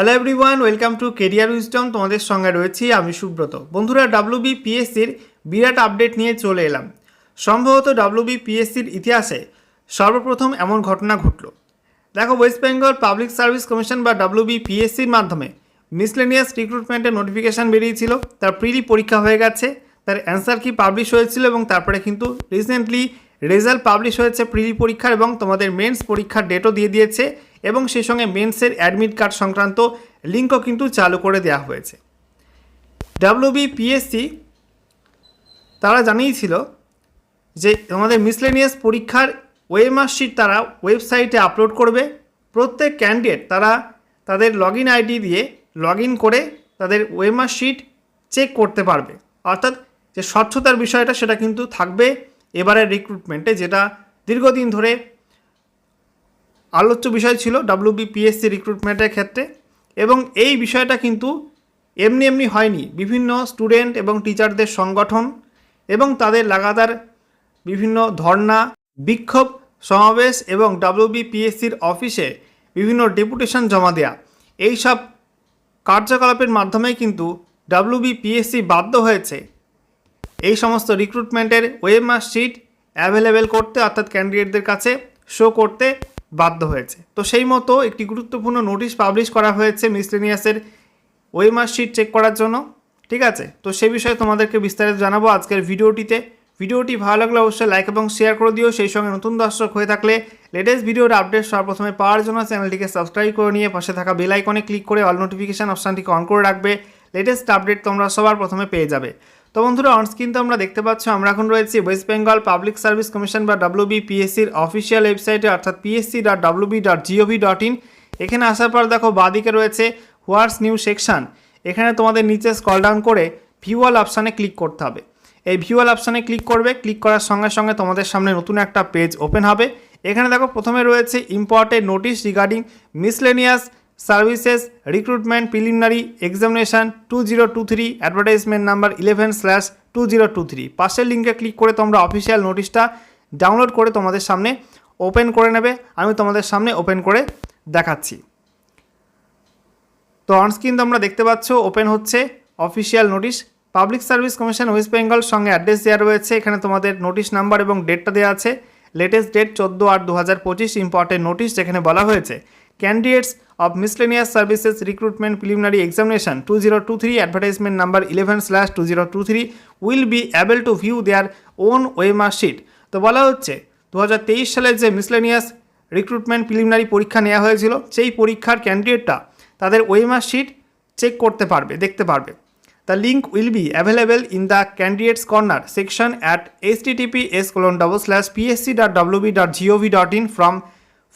Hello everyone welcome to career wisdom তোমাদের সঙ্গে রয়েছি আমি সুব্রত। বন্ধুরা ডাব্লিউবি পিএসসির বিরাট আপডেট নিয়ে চলে এলাম। সম্ভবত ডাব্লিউবি পিএসসির ইতিহাসে সর্বপ্রথম এমন ঘটনা ঘটল। দেখো West Bengal public service commission বা ডাব্লিউবি পিএসসির মাধ্যমে মিসলেনিয়াস রিক্রুটমেন্টের নোটিফিকেশান বেরিয়েছিল, তার প্রিলি পরীক্ষা হয়ে গেছে, তার অ্যান্সার কি পাবলিশ হয়েছিল এবং তারপরে কিন্তু রিসেন্টলি রেজাল্ট পাবলিশ হয়েছে প্রিলি পরীক্ষার এবং তোমাদের মেন্স পরীক্ষার ডেটও দিয়ে দিয়েছে এবং সেই সঙ্গে মেন্সের অ্যাডমিট কার্ড সংক্রান্ত লিঙ্কও কিন্তু চালু করে দেওয়া হয়েছে। ডাব্লিউবি পিএসসি তারা জানিয়েছিল যে তোমাদের মিসলেনিয়াস পরীক্ষার ওয়েমার শিট তারা ওয়েবসাইটে আপলোড করবে। প্রত্যেক ক্যান্ডিডেট তারা তাদের লগ ইন আইডি দিয়ে লগ ইন করে তাদের ওয়েমার শিট চেক করতে পারবে। অর্থাৎ যে স্বচ্ছতার বিষয়টা সেটা কিন্তু থাকবে। এবারের রিক্রুটমেন্টে যেটা দীর্ঘদিন ধরে আলোচ্য বিষয় ছিল ডাব্লিউবিপিএসসি রিক্রুটমেন্টের ক্ষেত্রে এবং এই বিষয়টা কিন্তু এমনি এমনি হয়নি। বিভিন্ন স্টুডেন্ট এবং টিচারদের সংগঠন এবং তাদের লাগাতার বিভিন্ন ধর্না বিক্ষোভ, সমাবেশ এবং ডাব্লিউবিপিএসসির অফিসে বিভিন্ন ডেপুটেশন জমা দেয়া। এই সব কার্যকলাপের মাধ্যমেই কিন্তু ডাব্লিউবিপিএসসি বাধ্য হয়েছে। এই সমস্ত রিক্রুটমেন্টের ওয়েবমার শিট অ্যাভেলেবেল করতে অর্থাৎ ক্যান্ডিডেটদের কাছে শো করতে বাধ্য হয়েছে। তো সেই মতো একটি গুরুত্বপূর্ণ নোটিশ পাবলিশ করা হয়েছে মিসলেনিয়াসের ওয়েবমার শিট চেক করার জন্য। ঠিক আছে? তো সেই বিষয়ে তোমাদেরকে বিস্তারিত জানাব আজকের ভিডিওটিতে। ভিডিওটি ভালো লাগলে অবশ্যই লাইক এবং শেয়ার করে দিও। সেই সঙ্গে নতুন দর্শক হয়ে থাকলে লেটেস্ট ভিডিওর আপডেট সর্বপ্রথমে পাওয়ার জন্য চ্যানেলটিকে সাবস্ক্রাইব করে নিয়ে পাশে থাকা বেল আইকনে ক্লিক করে অল নোটিফিকেশান অপশানটিকে অন করে রাখবে। লেটেস্ট আপডেট তোমরা সবার প্রথমে পেয়ে যাবে। তো বন্ধুরা অনস্ক্রিন তোমরা দেখতে পাচ্ছ, আমরা এখন রয়েছি West Bengal public service commission বা ডাব্লিউবি পিএসসির অফিসিয়াল ওয়েবসাইটে অর্থাৎ PSC dot WB dot GOV dot in এখানে আসার পর দেখো, বাদিকে রয়েছে হোয়াটস নিউ সেকশন এখানে তোমাদের নিচে স্কল ডাউন করে ভিউয়াল অপশানে ক্লিক করতে হবে। এই ভিউয়াল অপশানে ক্লিক করবে ক্লিক করার সঙ্গে সঙ্গে তোমাদের সামনে নতুন একটা পেজ ওপেন হবে। এখানে দেখো, প্রথমে রয়েছে important notice regarding miscellaneous services recruitment preliminary examination two zero two three advertisement number eleven slash two zero two three পাশের লিঙ্কে ক্লিক করে তোমরা অফিসিয়াল নোটিশটা ডাউনলোড করে তোমাদের সামনে ওপেন করে নেবে। আমি তোমাদের সামনে ওপেন করে দেখাচ্ছি। তো অনস্ক্রিন তোমরা দেখতে পাচ্ছ ওপেন হচ্ছে official notice public service commission West Bengal সঙ্গে অ্যাড্রেস দেওয়া রয়েছে। এখানে তোমাদের নোটিশ নাম্বার এবং ডেটটা দেওয়া আছে। লেটেস্ট ডেট চোদ্দ আট দু হাজার পঁচিশ ইম্পর্টেন্ট নোটিশ যেখানে বলা হয়েছে। Candidates of miscellaneous services recruitment preliminary examination two zero two three advertisement number eleven slash two zero two three will be able to view their own OMR sheet তো বলা হচ্ছে দু হাজার তেইশ সালের যে মিসলেনিয়াস রিক্রুটমেন্ট প্রিলিমিনারি পরীক্ষা নেওয়া হয়েছিল, সেই পরীক্ষার ক্যান্ডিডেটটা তাদের ওয়েমার শিট চেক করতে পারবে, দেখতে পারবে। The link will be available in the candidates corner section at H T S colon double slash PSC dot WB dot GOV dot in from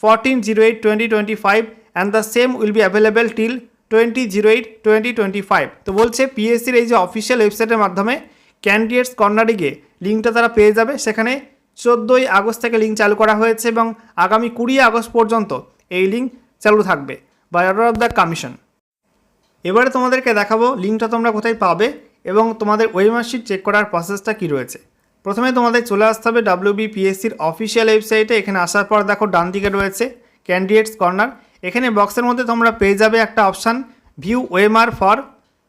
1408 2025 and the same will be available till 2008 2025 তো বলছে পিএসসির এই যে official ওয়েবসাইটের মাধ্যমে candidates কর্নারে গিয়ে লিঙ্কটা তারা পেয়ে যাবে। সেখানে চোদ্দোই আগস্ট থেকে লিঙ্ক চালু করা হয়েছে এবং আগামী কুড়ি আগস্ট পর্যন্ত এই লিঙ্ক চালু থাকবে by order of the commission এবারে তোমাদেরকে দেখাবো লিঙ্কটা তোমরা কোথায় পাবে এবং তোমাদের ওয়েমার্কশিট চেক করার প্রসেসটা কী রয়েছে। প্রথমে তোমাদের চলে আসতে হবে ডাব্লিউবিপিএসসির অফিসিয়াল ওয়েবসাইটে এখানে আসার পর দেখো ডান দিকে রয়েছে ক্যান্ডিডেটস কর্নার এখানে বক্সের মধ্যে তোমরা পেয়ে যাবে একটা option view OMR for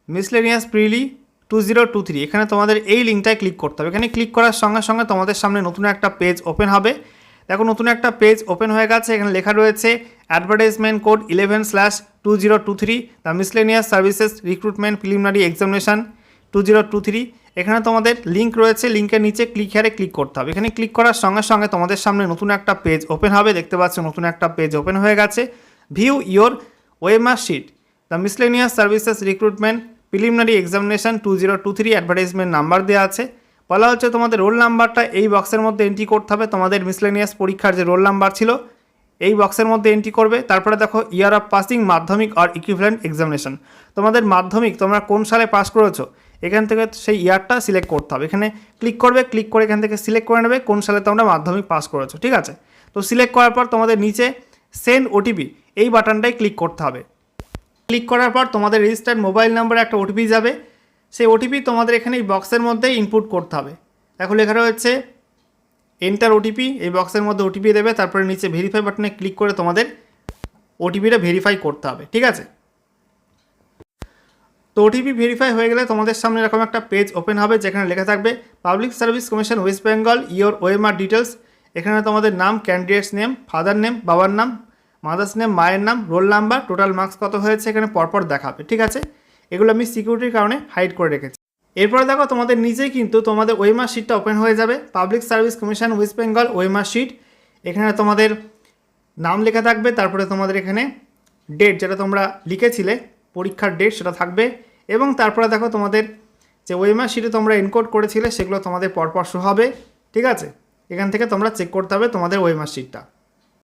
miscellaneous prelim two zero two three এখানে তোমাদের এই লিঙ্কটায় ক্লিক করতে হবে। এখানে ক্লিক করার সঙ্গে সঙ্গে তোমাদের সামনে নতুন একটা পেজ ওপেন হবে। দেখো নতুন একটা পেজ ওপেন হয়ে গেছে। এখানে লেখা রয়েছে advertisement code eleven slash two zero two three the miscellaneous services recruitment preliminary examination two zero two three এখানে তোমাদের লিঙ্ক রয়েছে লিঙ্কের নিচে ক্লিক হেয়ারে ক্লিক করতে হবে। এখানে ক্লিক করার সঙ্গে সঙ্গে তোমাদের সামনে নতুন একটা পেজ ওপেন হবে। দেখতে পাচ্ছ নতুন একটা পেজ ওপেন হয়ে গেছে। View your OMR sheet the miscellaneous services recruitment preliminary examination two zero two three advertisement number দেওয়া আছে। বলা হচ্ছে তোমাদের রোল নাম্বারটা এই বক্সের মধ্যে এন্ট্রি করতে হবে। তোমাদের মিসলেনিয়াস পরীক্ষার যে রোল নাম্বার ছিল, এই বক্সের মধ্যে এন্ট্রি করবে। তারপরে দেখো ইয়ার অফ পাসিং মাধ্যমিক আর ইকুইভ্যালেন্ট এক্সামিনেশন তোমাদের মাধ্যমিক তোমরা কোন সালে পাস করেছ? এখান থেকে সেই ইয়ারটা সিলেক্ট করতে হবে। এখানে ক্লিক করবে ক্লিক করে এখান থেকে সিলেক্ট করে নেবে, কোন সালে তোমরা মাধ্যমিক পাস করেছ, ঠিক আছে? তো সিলেক্ট করার পর তোমাদের নিচে সেন্ড ওটিপি এই বাটনটাই ক্লিক করতে হবে। ক্লিক করার পর তোমাদের রেজিস্টার্ড মোবাইল নাম্বারে একটা ওটিপি যাবে। সেই ওটিপি তোমাদের এখানে এই বক্সের মধ্যেই ইনপুট করতে হবে। দেখো লেখা রয়েছে এন্টার ওটিপি এই বক্সের মধ্যে ওটিপি দেবে, তারপরে নিচে ভেরিফাই বাটনে ক্লিক করে তোমাদের ওটিপিটা ভেরিফাই করতে হবে, ঠিক আছে? তো ওটিপি ভেরিফাই হয়ে গেলে তোমাদের সামনে এরকম একটা পেজ ওপেন হবে যেখানে লেখা থাকবে public service commission West Bengal your OMR details এখানে তোমাদের নাম ক্যান্ডিডেটস নেম ফাদার নেম বাবার নাম মাদার্স নেম মায়ের নাম রোল নাম্বার টোটাল মার্কস কত হয়েছে এখানে পরপর দেখাবে, ঠিক আছে? এগুলো আমি সিকিউরিটির কারণে হাইড করে রেখেছি। এরপরে দেখো, তোমাদের নিজেই কিন্তু তোমাদের ওয়েমার শিটটা ওপেন হয়ে যাবে public service commission West Bengal OMR sheet এখানে তোমাদের নাম লেখা থাকবে, তারপরে তোমাদের এখানে ডেট যেটা তোমরা লিখেছিলে, পরীক্ষার ডেট সেটা থাকবে। এবং তারপরে দেখো তোমাদের যে ওয়েমার শিটে তোমরা এনকোড করেছিলে, সেগুলো তোমাদের পরপর শো হবে, ঠিক আছে? এখান থেকে তোমরা চেক করতে হবে তোমাদের ওয়েমার শিটটা